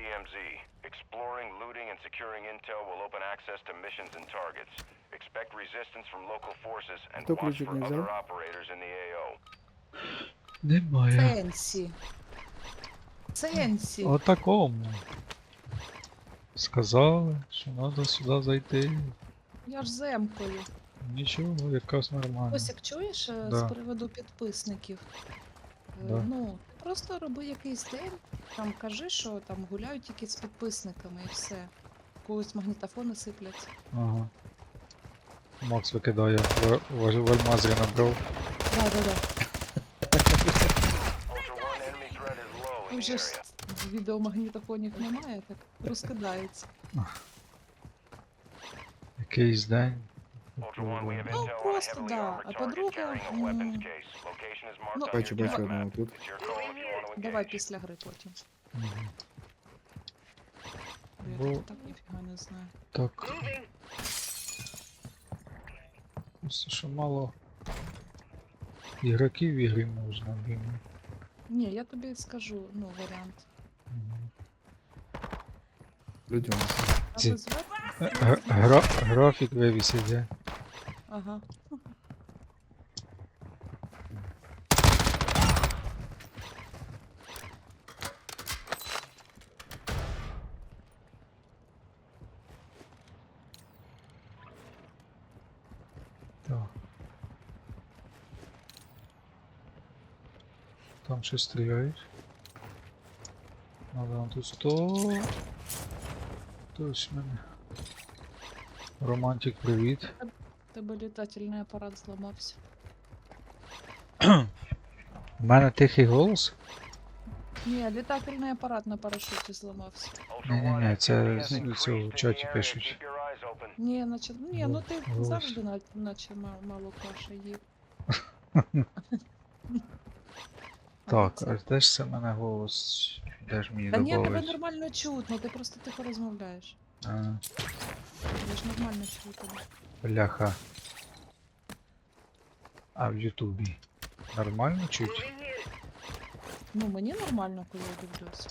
DMZ. Exploring, looting, and securing intel will open access to missions and targets. Expect resistance from local forces and Кто watch ключик for не взял? other operators in the AO. Немає. Сенсі. Сенсі. Отакому. Сказали, що треба сюди зайти. Я ж земкою. Нічого, якраз нормально. Осік, чуєш е, Да. з приводу підписників? Е, Да. Ну, ти просто роби якийсь день, там кажи, що там гуляють тільки з підписниками і все. Когось магнітофони сиплять. Ага. Макс викидає в, в, в набрав. Да, да, да. Ultra One, enemy threat is low in Там the же ж відеомагнітофонів немає, так розкидається. Якийсь день. Ну, просто да. А по-друге, ну, Бачу, бачу одного тут. Давай після гри потім. Мгм. Бо Я Бо- так, так ніфіга не знаю. Так. Просто що мало ігроків в ігрі можна, блін. Ні, я тобі скажу, ну, варіант. Мгм. Людям. А Ці- ви зверху? Г- Гра, графік вивісить, де? Ага. Так. Там щось стріляють. Надо на ту сто. Хтось мене. Романтик, привіт. Тебе літательний апарат зламався. У мене тихий голос? Ні, літательний апарат на парашуті зламався. Ultra Ні-ні-ні, One, це з- цього чаті пишуть. Ні, наче, ні, ну ти Голос. завжди на- наче ма- мало каші їв. Так, а де ж це мене голос? Де ж мені Та ні, тебе добавить? нормально чутно, ти просто тихо розмовляєш. А, Я ж нормально чую тебе. бляха. А в Ютубі. Нормально чуть? Ну, мені нормально, коли я дивлюсь.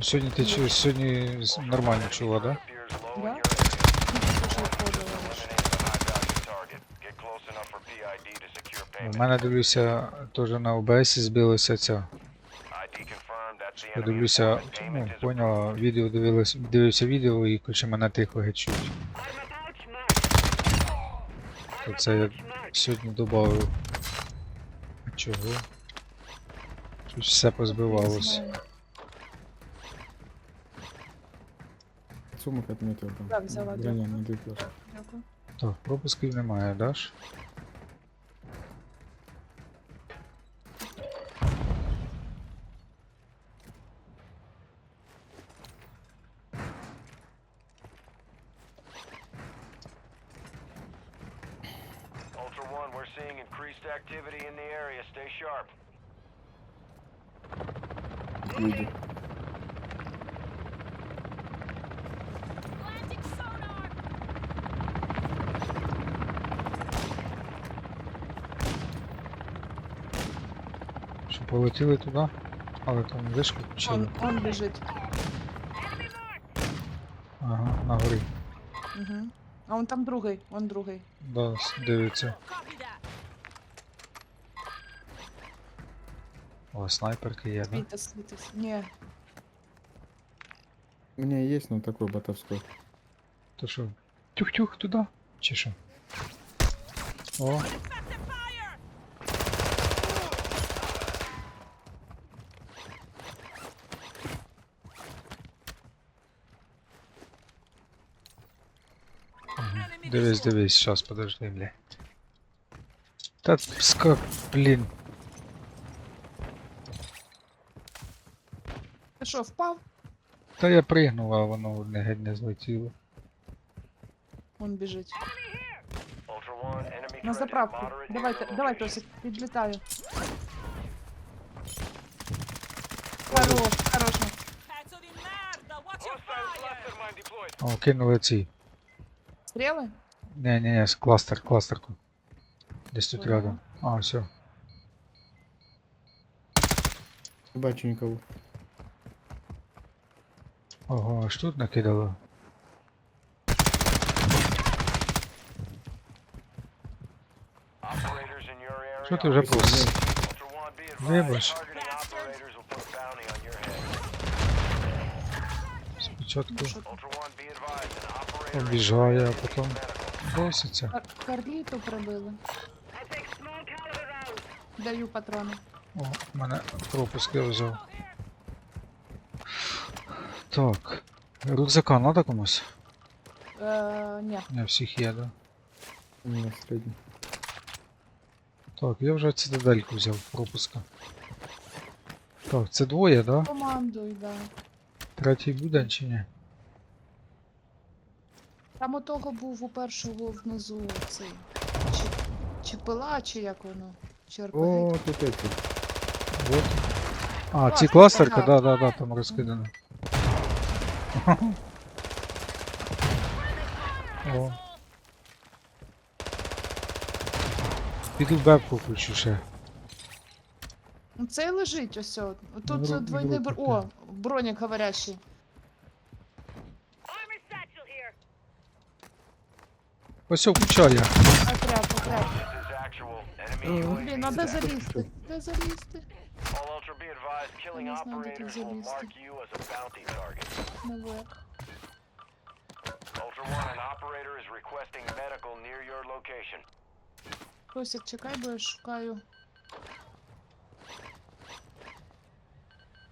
Сьогодні ти чу- сьогодні нормально чула, да? Да? У мене дивлюся, теж на ОБС збилося ця. Я дивлюся, ну, поняла, відео дивилась, дивився відео і короче мене тихо геть чуть. То це я сьогодні додав. Чого? Тут все позбивалось. Сумок отметил там. Да, взяла, Броня. Дякую. Так, пропусків немає, даш? полетіли туди? Але там вишку включили. Он, он біжить. Ага, на горі. Угу. А он там другий, он другий. Да, с- дивиться. О, снайперки є, да? Світить, світить. Ні, У меня есть, но такой ботовской. То що? Тюх-тюх туди? Чи що? О, Дивись, дивись, щас, подожди, бля. Та скак, блін. ти що, впав? Та я пригнув, а воно не геть не злетіло. Он біжить. Ultra На заправку. Давайте, your давай. Тосик, підлітаю. Хорош, fire! О, кинули ці. Стріли? Не, не, не, кластер, кластерку. Десь тут Ага. рядом. А, все. Бачу никого. Ого, аж тут накидало. Operators in your area Що ти вже are- просто? Ultra One, be advised, Вибач. targeting обіжає, а потім проситься. Кар- Карліту прибили. Даю патрони. О, у мене пропуск я взяв. Так. Рюкзака надо комусь? Е, ні. Не, всіх є, да? У меня средний. Так, я вже цитадельку взяв пропуска. Так, це двоє, да? Командуй, да. Третій буде чи ні? Там у того був у першого внизу цей. Чи, чи пила, чи як воно? Чи РПГ. О, тут эти. Вот. А, ці Кластерка, кластерка, да. да, да, да, там розкидано. О. Піду бебку включу ще. Ну, Цей лежить ось. о. Тут Ну, двойний бр... О, бронік говорящий. Ось о, включаю. Отряд, отряд. This is actual. Enemy Ага. UAV Блін, а де detected. залізти? Де залізти? All Ultra, be advised, killing не знаю, де тут operators will залізти. mark you as a bounty target. Наверх. Ultra One, an operator is requesting medical near your location. Косик, чекай, бо я шукаю.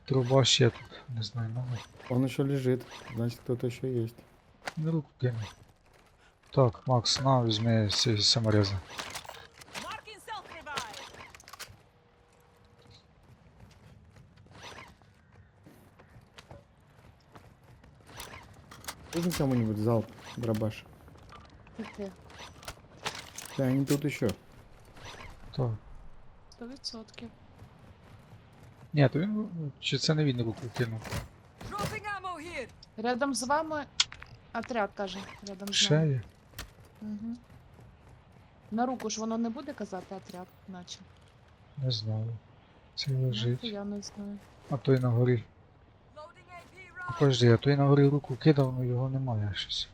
Труба ще тут. Не знаю, номер. Он еще лежит. Значит, кто-то еще есть. На руку кину. Так, Макс, на, візьми цей саморези. Marking self-revive. Нужен кому-нибудь залп, дробаш. Таке. Да, они тут еще. Так. 100%. Ні, то він. Чи це не він руку кинув? Dropping ammo here. Рядом з вами отряд, каже. Рядом з Ще нами. є? Угу. На руку ж воно не буде казати отряд, наче. Не знаю. Це Ну, лежить. Я не знаю. А той на горі. Подожди, а той на горі руку кидав, ну його немає щось.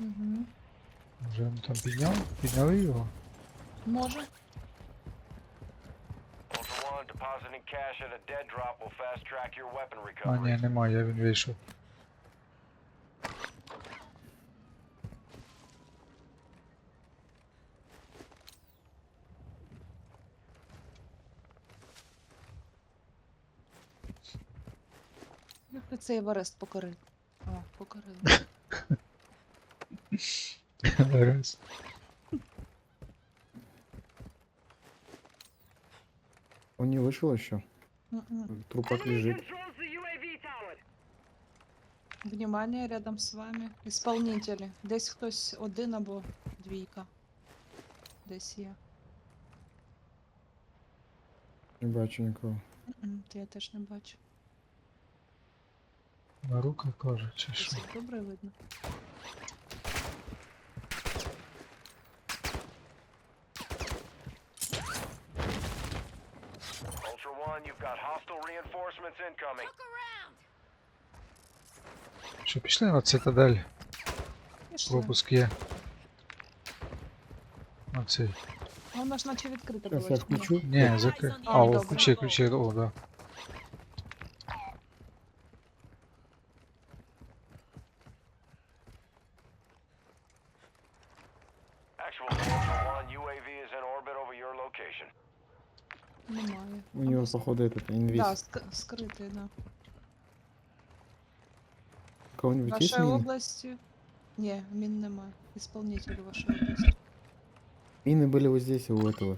Угу. Може він там підняв? Підняли його? Може. А, ні, немає, він вийшов. Як ти цей Еверест покорив? О, покорив. Раз. Он не вышел еще. Трупак лежит. Внимание, рядом з вами. Исполнителі. Десь хтось один або двійка. Десь є. Не бачу никого. Та я теж не бачу. На руках каже, чи що? Це добре видно. Ultra One, you've got hostile reinforcements incoming. Що, пішли на цитадель? Пішли. Пропуск є. Оцей. Вона ж наче відкрита Сейчас була. я чи ні? включу. Ні, закрий. А, А, о, добре. включи, включи, о, да. Немає. У него, Або с- походу, этот инвиз. Да, ск- скритий, да. У Кого-нибудь есть Вашої мины? області? Ні, мін немає. Ісполнителі вашої області. Мины были вот здесь, у этого.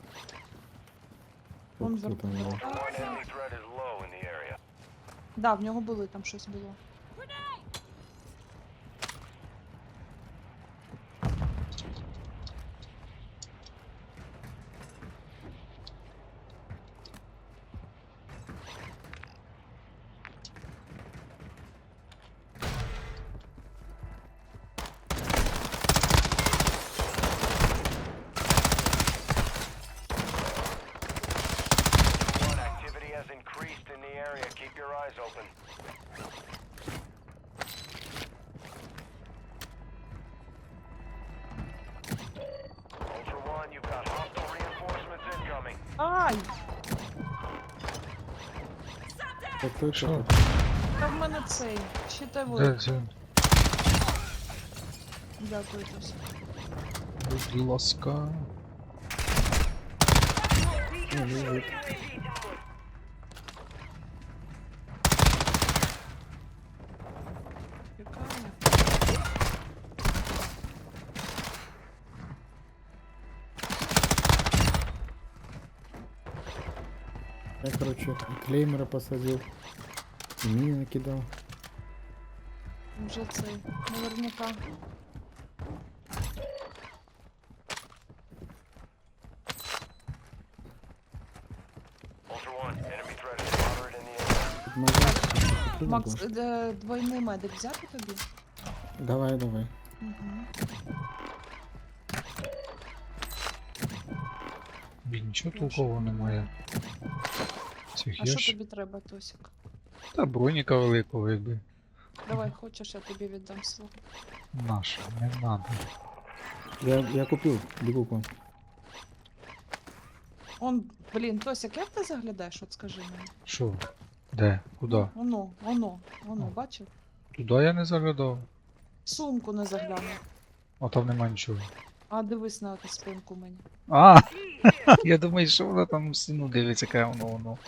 Он Кто там вверху. его? Ultra One, enemy threat is low in the area. Да, в нього були, там щось було. Той, Що? той. Та в мене цей. Щитовий. Де це? Дякую, Тосик. Будь ласка. Ну, лежит. Я, короче, клеймера посадил. И мины накидал. Вже цей. Наверняка. Ultra One, enemy threat is moderate in the area. Тут нажал, и Макс, прыгнул. е, двойний медик взяти тобі? Давай, давай. Угу. Блін, нічого толкового немає. А що тобі треба, Тосик? Та броніка великого, якби. Давай, хочеш, я тобі віддам свого. Наша, не надо. Я, я купил, бегу к вам. Он, блін, Тосик, як ти заглядаєш, от скажи мені? Що? Де? Куди? Воно, воно, воно, О. бачив? Туди я не заглядав. Сумку не заглянув. А там нема нічого. А дивись на спинку мені. А! Я думаю, що вона там в стіну дивиться, яке воно воно.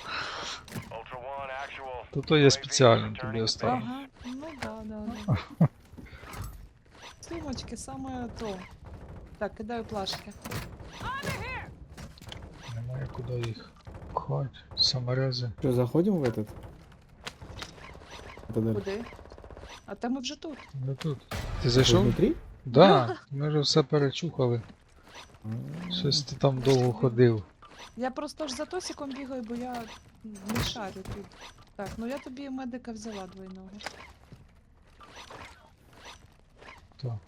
То то я спеціально тобі to оставив. Ага, ну да, да, да. Сумочки саме то. Так, кидаю плашки. Немає куди їх пхати. Саморези. Что, заходим в этот? Это. Куди? А там ми вже тут. Ну тут. Ти зайшов? внутри? Да, ми вже все перечухали. Щось ти там довго ходив. Я просто ж за Тосиком бігаю, бо я не шарю тут. Так, ну я тобі медика взяла двойного. Так.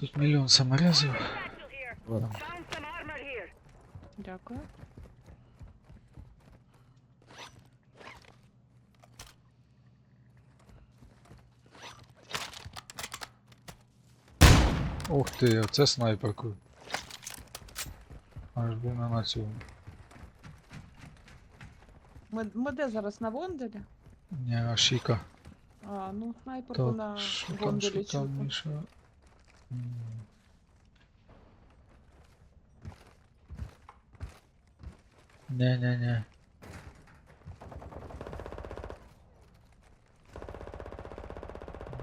Тут мільйон саморезів. Ладно. Дякую. Ух ти, оце снайперкою. Аж був не на цьому. Ми, ми де зараз на Вонделі? Ні, а Шіка. А, ну снайперку на Так, що там, Вонделі що там. Міша? М. Не-не-не.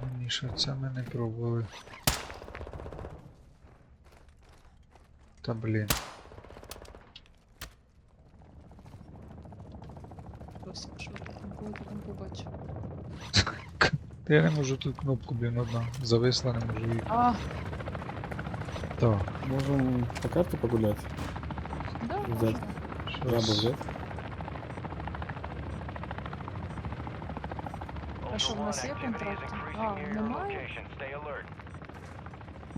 Ні, Міша, це ми не пробували. Та блін. Тосик, що ти там, кого ти там побачив? Та я не можу тут кнопку, блін, одна. Зависла, не можу її. А, Так, Можем по карте погулять. да, Взять. можна. Жабу щось. взять. А що, в Ultra нас One, є activity is контракти? increasing А, near your немає? location. Stay alert.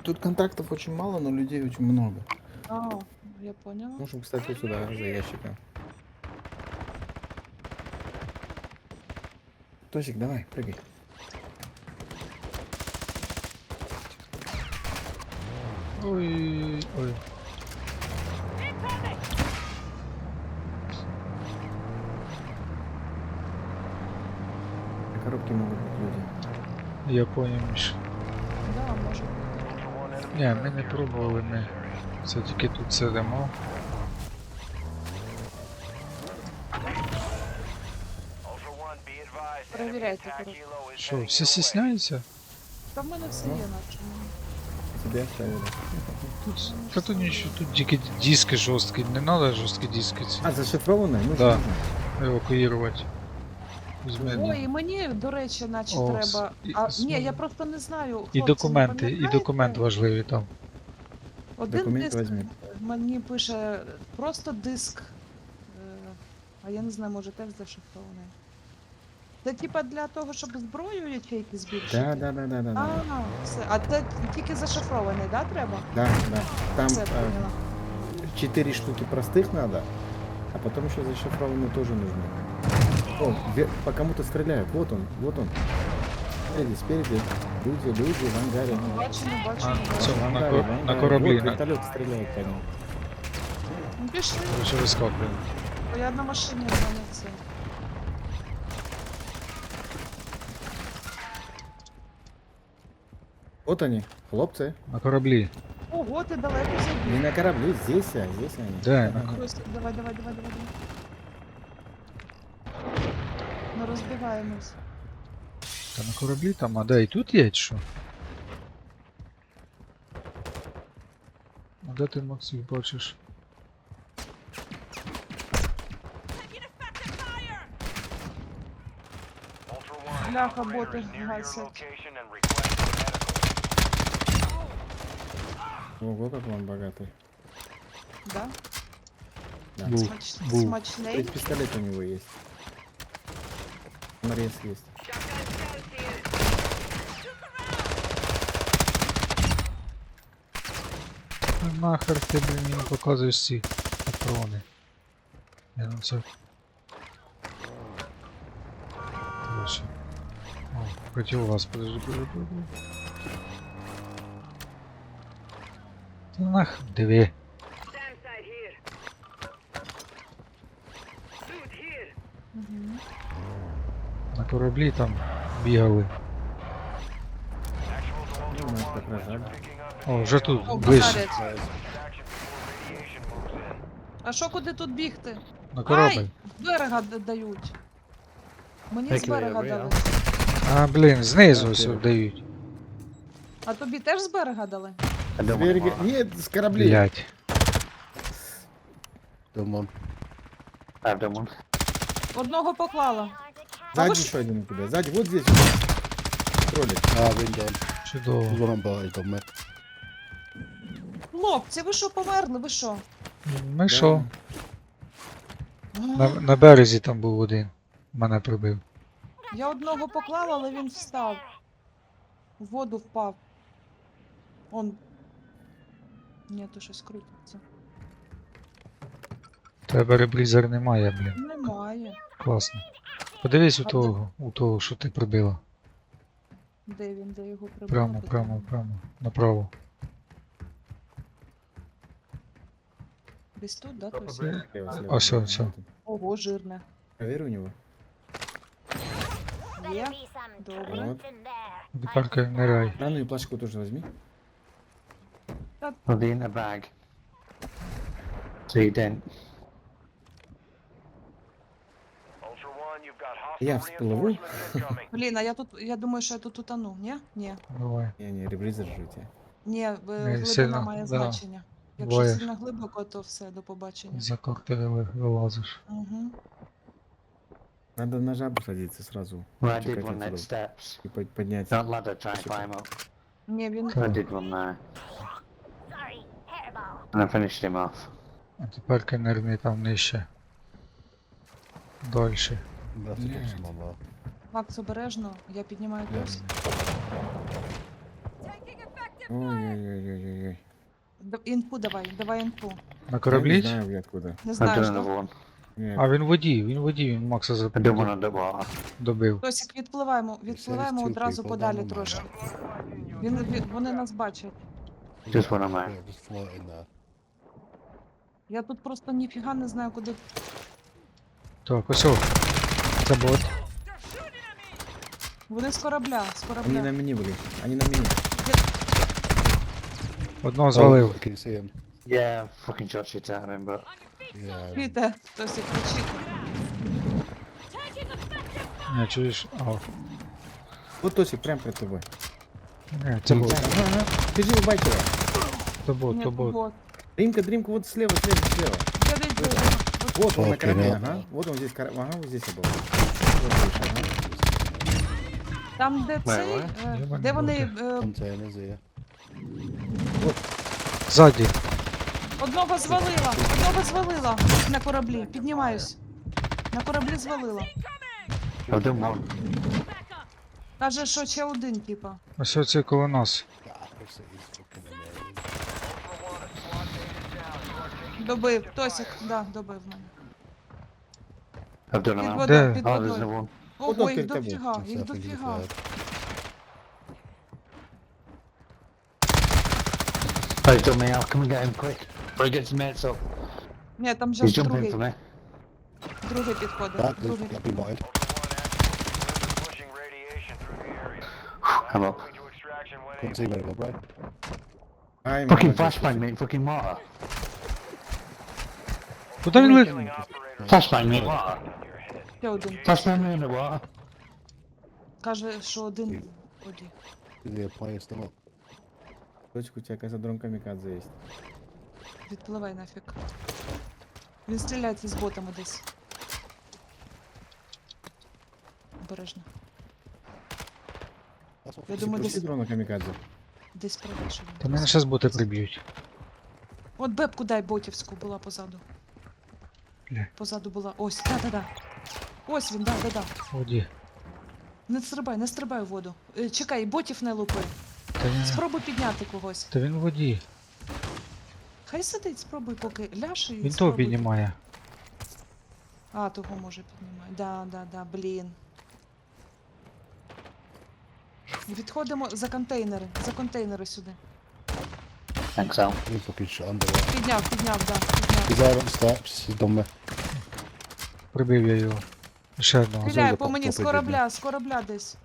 Тут контактов очень мало, но людей очень много. А, я поняла. Можем, кстати, вот сюда, за ящиком. Тосик, давай, прыгай. Ой, ой. На коробке могут быть люди. Я поняв, Міш. Да, може Ні, ми не пробували, ми. Area. Тільки тут сидимо. Attack коротше. Що, всі стісняються? Та в мене все є наче. Тебе оставили. Тут, та тут нічого, тут тільки диски жорсткі, не треба жорсткі диски ці А, зашифрованные? Ну, Да. евакуювати. Візьми Ой, і мені, до речі, наче О, треба. с- і- А, ні, я просто не знаю. І хлопці, не документи, і пам'ятаєте? документ важливий там. Один Документ диск возьми. мені пише просто диск. Е, А я не знаю, може теж зашифрований. Це типа для того, щоб зброю ячейки збільшити? Да, да, да, да, да. А, да. все. А це тільки зашифрований, да, треба? Да, да. Там Все, э, поняла. четыре штуки простых надо, а потом еще зашифрованные тоже нужны. О, ве- по кому-то стреляют. Вот он, вот он. Спереди, спереди. Люди, люди в ангаре. Бачимо, А, бачимо, це бачимо. В на, ангаре, кор- в на ангаре. кораблі. Вот на... вертолет стреляет по ним. Ну, Пішли. Короче, вискакуємо. Бо я на машині зайняться. Вот они, хлопцы. На кораблі. Ого, ти далеко Не забіг. на корабле, здесь, а здесь они. Де? Ага. Просто давай, давай, давай, давай, давай. Ми розбігаємось. Та на кораблі там, а де і тут є, чи що? А де ти Макс їх бачиш? Taking effective fire! Ultra One, Бляха, operator боти is near your гасять. location and requesting medical. Ого, как он богатый. Да? Да. Був. Смач... Був. Смачний. Пять пистолет у него есть. Нарез есть. Нахер ти мені показуєш ці патрони. Я на це. Короче. О, проти вас, подожди, подожди, подожди. Та нах, диви. На кораблі там бігали. Actual to Ultra Ну, мы One, как раз we're жаль. picking up О, вже тут, О, ближче. А що куди тут бігти? На корабль. Ай! З берега д- дають. Мені з берега дали. А, блін, знизу все дають. А тобі теж з берега дали? Береги... Нет, с кораблей. Блять. Dumb one. Одного поклала. Сзади вы ш- один у тебя. Сзади, вот здесь. Кролик. Ah, wind on. Чудово. Board, he's done me. Хлопці, ви що померли? Ви що? Ми що? На, на березі там був один. Мене прибив. Я одного поклала, але він встав. В воду впав. Он. Ні, то щось крутиться. Тебе реблізер немає, блін. Немає. Класно. Подивись у А де? того, у того, що ти прибила. Де він, де його прибрали? Прямо, прямо, прямо. Направо. Десь тут, да? Тобто? Слева, слева. А, всё, всё. Ого, жирне. Проверь у него. Є? Добре. Вот. Тепер ниряй. Ранную плашку тоже возьми. Will be in a bag. So you didn't. Ultra One, you've got Я hostile всплыву. reinforcements incoming. Блін, а я тут, я думаю, що я тут утону, ні? Ні. Давай. Не, не, ребризер жить. Ні, е, глибина сильно, має да. значення. Якщо Буває. сильно глибоко, то все, до побачення. За кортери вилазиш. Угу. Надо на жабу садиться сразу. Well, I did Чекать one that steps. И под- поднять. Not ladder, try and climb up. Ні, він. I did one there. And I finished him off. А тепер кенерний там нижче. To do some on there. Макс, обережно, я піднімаю effective Ой-ой-ой-ой-ой. Д- Інфу давай, давай інфу. На Я не кораблі? знаю, я откуда. Не done да? another А він в воді, він в воді, він Макса забив. one. Добив. Тосік, відпливаємо, відпливаємо two одразу подалі down трошки. Він, він- вони нас бачать. Just floating there. Я тут просто ніфіга не знаю, куди. Так, ось. о. Це бот. Вони з корабля, з Они на корабля. мини были. Они на мини. Одного звалив. You see him? Yeah, fucking shot shit him, but! Yeah. Чуєте? Тосік, кричите. Taking Не, чуєш? А, Вот Тосик, прям перед тобой. не, це бот. Ага, ага. Бежи, убайте его. То бот, Ні, то бот. вот. Дримка, дримка, вот слева, слева, слева. Я десь був. Вот он на Окей, корабле, да. ага. Вот он здесь, кора- ага, вот здесь я был. Вот здесь, ага. Там, де цей, е, де вони е, Containers here. Ззаді. одного звалила, одного звалила на кораблі. Піднімаюсь. На кораблі звалила. Done one. Каже, що ще один, типа. Ось оце коло нас. Добив. Тосік, да, добив мене. Done Під Де? під водою. Ого, Одно їх тобою. дофіга, їх дофіга. third. Oh, he's done me. I'll come and get him quick. Before he gets his mates up. Ні, там He's же jumping другий. for me. Другий підходить. That, Другий. that'd be mine. Pushing radiation through the area. I'm Now up. moving to extraction when Couldn't able. see very well, right? Ай, Fucking молодец, flashbang, mate. Fucking water. Куди він летить? Killing operator Flashbang, mate. Water. on your head. Ще один. Flashbang me in the water. Каже, що один. Оді. Is the player still up? Точку, у тебя, кажется, дрон камикадзе есть. Відпливай нафіг. Він стріляється з ботами десь. Обережно. Я думаю, десь, дрона камикадзе. десь правіше. він Та мене зараз боти приб'ють. От бебку дай ботівську була позаду. Бля. Позаду була. Ось, да-да-да. Ось він, да-да-да. Воді. Не стрибай, не стрибай у воду. Е, чекай, ботів не лупи. Та він, Спробуй підняти когось. та він в воді. Хай сидить, спробуй, поки і Він того піднімає. А, того може піднімає. Да, да, да, блін. Відходимо за контейнери, за контейнери сюди. Thanks, Al. Fucking shot underwater. Підняв, підняв, да, підняв. There on steps. He's done me. Прибив я його. Ще одного. Стріляє по мені з корабля, з корабля десь.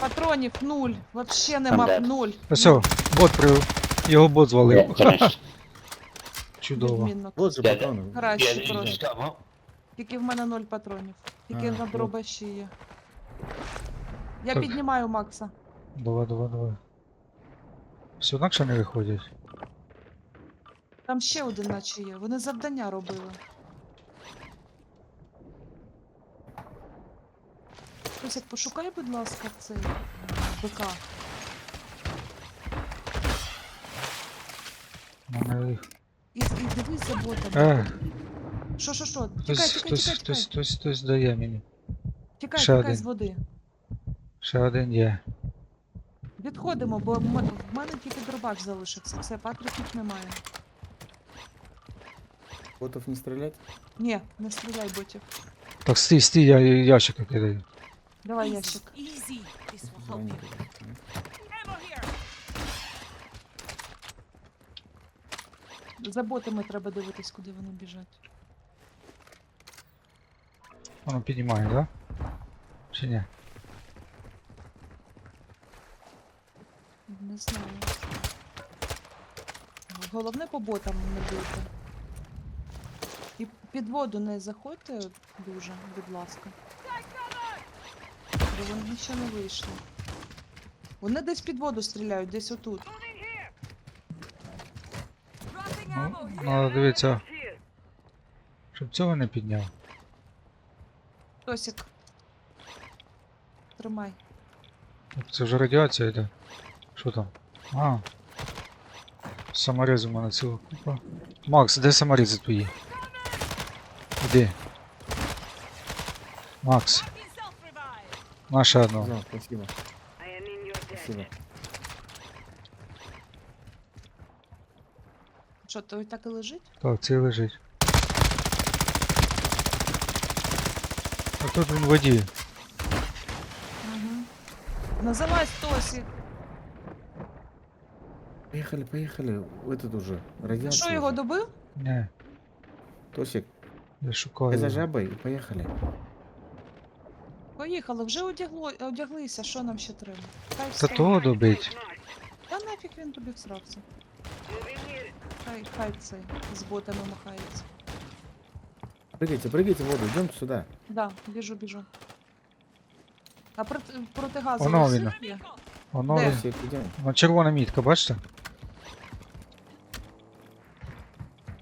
Патронів нуль. Вообще нема dead. нуль. Ось, о, бот прибив. Його бот звалив. Чудово. Відмінно. Вот же патроны. Краще просто. Тільки в мене ноль патронів. Тільки А, на ну. дробаші є. Я Так. піднімаю Макса. Давай, давай, давай. Все інакше не виходять. Там ще один наче є. Вони завдання робили. Ось пошукай, будь ласка, цей БК. Мене їх. І, і дивись за ботами. Е, Що, що, що? Тікай, хтось, тікай, хтось, тікай, хтось, тікай. хтось, хтось дає мені. Тікай, ще тікай один. з води. Ще один є. Відходимо, бо м- в мене тільки дробаш залишився. Все, патриків немає. Ботов не стрелять? Ні, не стріляй ботів. Так, стій, стій, я ящика кидаю. Давай ящик. За ботами треба дивитись, куди вони біжать. Воно піднімає, да? Чи ні? Не знаю. Головне по ботам не бити. І під воду не заходьте дуже, будь ласка. Бо вони ще не вийшли. Вони десь під воду стріляють, десь отут. Ну, ammo here. дивитися. Щоб цього не підняв. Тосік. Тримай. Це вже радіація йде. Що там? А. Саморез у мене ціла купа. Макс, де саморези твої? Іди. Макс. На ще одного. Да, спасибо. Спасибо. Що, той так і лежить? Так, цей лежить. А тут він в воді. Угу. Називай Тосік. Поехали, поехали. В Этот уже. Радиация. Що його добив? Ні, Тосик, я шукаю. за його. жабой и поехали. Поїхали, вже одягло, одяглися, що нам ще треба? Хай Та встає. того добить. Та нафіг він тобі всрався. Хай, хай цей з ботами махається. Прыгайте, прыгайте в воду, идем сюда. Да, біжу, біжу. А проти, протигазу Воно ось він. є? Воно Де? він. Идем. Ну, червона мітка, бачите?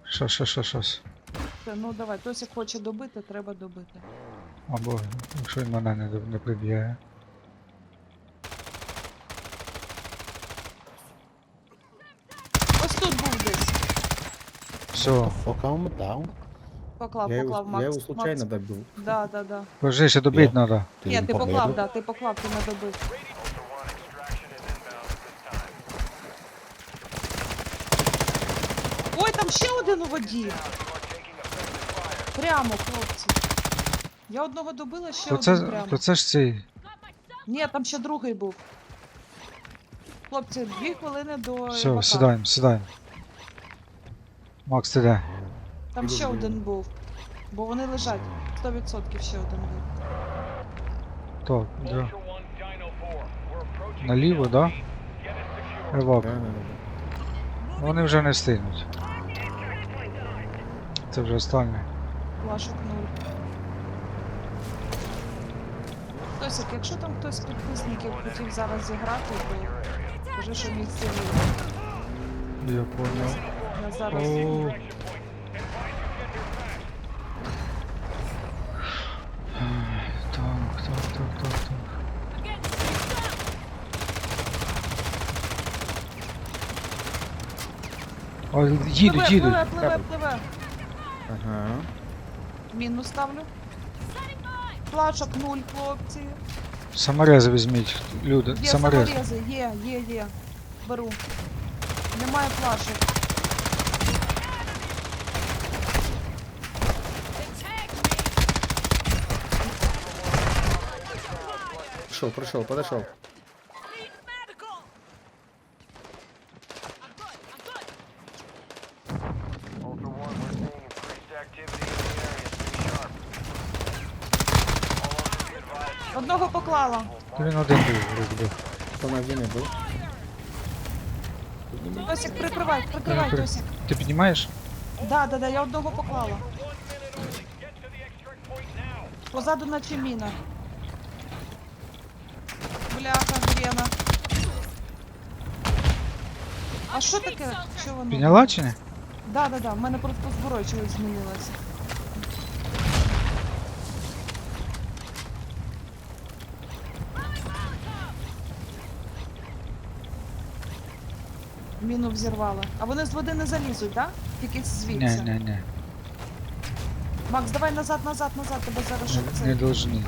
Що, що, що, що? Все, Ну давай, Тосик хоче добити, треба добити. Або якщо він мене не, не приб'є. Ось тут був десь. Все, Fuck, I'm. Поклав, Я поклав его, Макс. я его случайно Макс. добил. Да, да, да. пожди, ще добить Є. треба. Didn't Ні, even ти поклав, да, ти поклав, ти не добив. Ой, там ще один у воді. Прямо, хлопці. Я одного добила, ще То один це, прямо. то це ж цей. Ні, там ще другий був. Хлопці, дві хвилини до. Все, івака. сідаємо, сідаємо. Макс, ти де? Там ще один був. Бо вони лежать. 100% ще один був. Так, де? Ultra One, Dino 4. We're approaching Наліво, да? Евак. Да, да, да. Вони вже не встигнуть. Це вже останнє. Плашок нуль. Тосик, якщо там хтось з підписників хотів зараз зіграти, то кажи, що місце вільне. Я понял. Я зараз. О. Так, так, так, так, так. О, їдуть, Пливе, їдуть. пливе, пливе, пливе. Ага. Міну ставлю. Плашок нуль, хлопці. Саморези візьміть, люди. Є саморези. саморези, є, є, є. Беру. Немає плашок. Прийшов, прийшов, подошел. Ultra One, we're seeing increased activity in the area. Stay sharp. All Ultra be advised. Одного поклала. Він один був, розбив. Кто на зене был? Тосик, прикривай, прикривай, при- Тосик. Ти піднімаєш? Да, да, да, я одного поклала. Позаду наче міна. Бляха, Грена. А що таке? Що воно? Підняла чи ні? Да, да, да. В мене просто зброя чогось змінилася. Міну взірвали. А вони з води не залізуть, да? Тільки Ні, звідси. ні, ні. Макс, давай назад, назад, назад, тебе зараз щоб Не, не це. должны.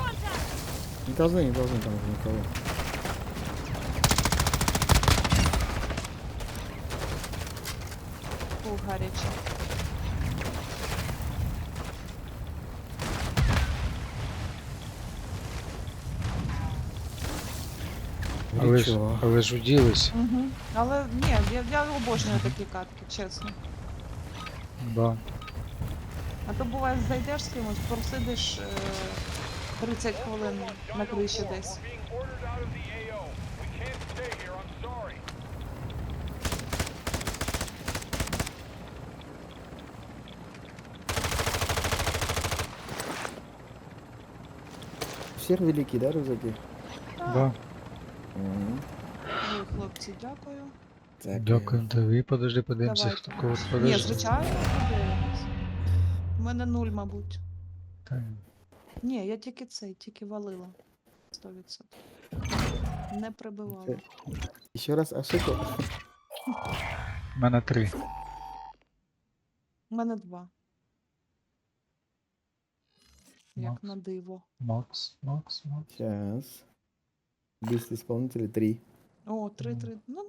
Не должны, не должны там уже никого. Фу, гаряче. Але ж, Ничего. але ж уділись. Угу. Але ні, я, я обожнюю такі катки, чесно. Да. А то буває, зайдеш з кимось, просидиш е, 30 хвилин на криші десь. Все великий, да, рюкзаки? Да. Мгм. Ой, хлопці, дякую. Так, Дякую, Дави, подожди, подивимося, Давайте. хто кого Ні, подожди. звичайно, подивимось. У мене нуль, мабуть. Та, Ні, я тільки цей, тільки валила. 100%. Не прибивала. Це- Еще раз, а это? У мене три. У мене два. Як Макс. на диво. Макс, Макс, Макс. Сейчас. 10 исполнителей, 3. О, три, три. Ну,